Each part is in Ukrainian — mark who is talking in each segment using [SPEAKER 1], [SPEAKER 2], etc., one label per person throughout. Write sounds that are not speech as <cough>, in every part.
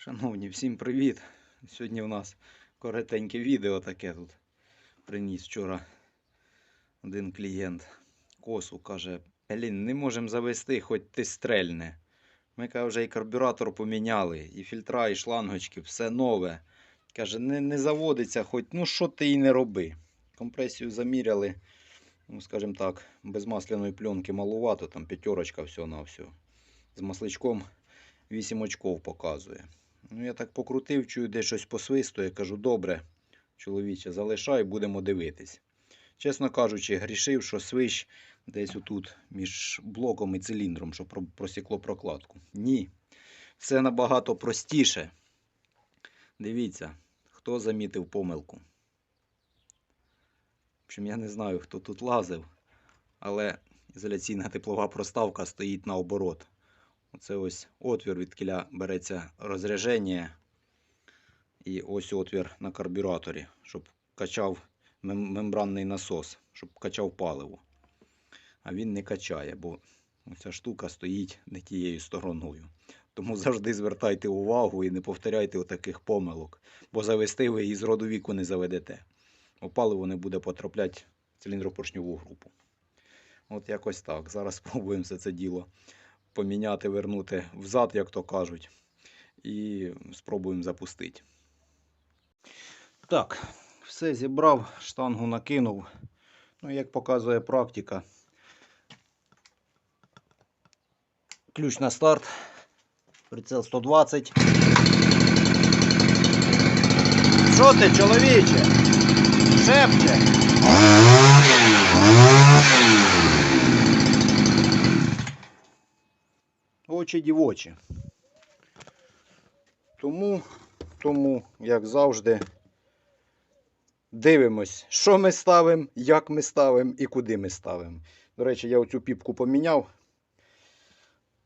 [SPEAKER 1] Шановні, всім привіт! Сьогодні у нас коротеньке відео таке тут. Приніс вчора один клієнт косу каже: Блін, не можемо завести, хоч ти стрельне. Ми каже, вже і карбюратор поміняли, і фільтра, і шлангочки, все нове. Каже, не, не заводиться, хоч ну що ти і не роби. Компресію заміряли, ну скажімо так, без масляної пленки малувато, там п'ятерочка всього на все. З масличком 8 очков показує. Ну, я так покрутив, чую, де щось посвистує. Кажу, добре, чоловіче, залишай, будемо дивитись. Чесно кажучи, грішив, що свищ десь отут між блоком і циліндром, що просікло прокладку. Ні. Все набагато простіше. Дивіться, хто замітив помилку. В я не знаю, хто тут лазив, але ізоляційна теплова проставка стоїть наоборот. Оце ось отвір, від кіля береться розряження. І ось отвір на карбюраторі, щоб качав мембранний насос, щоб качав паливо. А він не качає, бо ця штука стоїть не тією стороною. Тому завжди звертайте увагу і не повторяйте отаких помилок, бо завести ви її з роду віку не заведете. Бо паливо не буде потрапляти в циліндропоршньову групу. От якось так. Зараз <laughs> спробуємо все це діло поміняти, вернути взад, як то кажуть, і спробуємо запустити. Так, все зібрав, штангу накинув. Ну, як показує практика. Ключ на старт. Прицел 120. Що ти, чоловіче? Шепче. Очі дівочі. Тому, тому, як завжди, дивимось, що ми ставимо, як ми ставимо і куди ми ставимо. До речі, я оцю піпку поміняв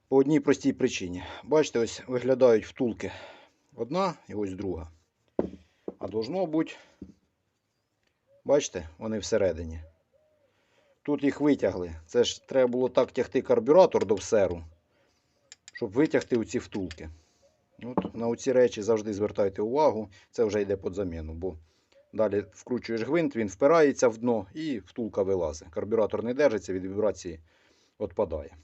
[SPEAKER 1] по одній простій причині. Бачите, ось виглядають втулки. Одна і ось друга. А должно бути, бачите, вони всередині. Тут їх витягли. Це ж треба було так тягти карбюратор до всеру щоб витягти оці втулки. От на оці речі завжди звертайте увагу. Це вже йде під заміну, бо далі вкручуєш гвинт, він впирається в дно і втулка вилазить. Карбюратор не держиться, від вібрації відпадає.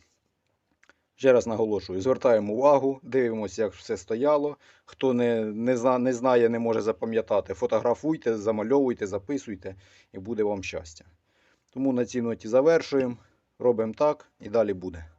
[SPEAKER 1] Ще раз наголошую, звертаємо увагу, дивимося, як все стояло. Хто не, не, не знає, не може запам'ятати, фотографуйте, замальовуйте, записуйте і буде вам щастя. Тому на цій ноті завершуємо, робимо так і далі буде.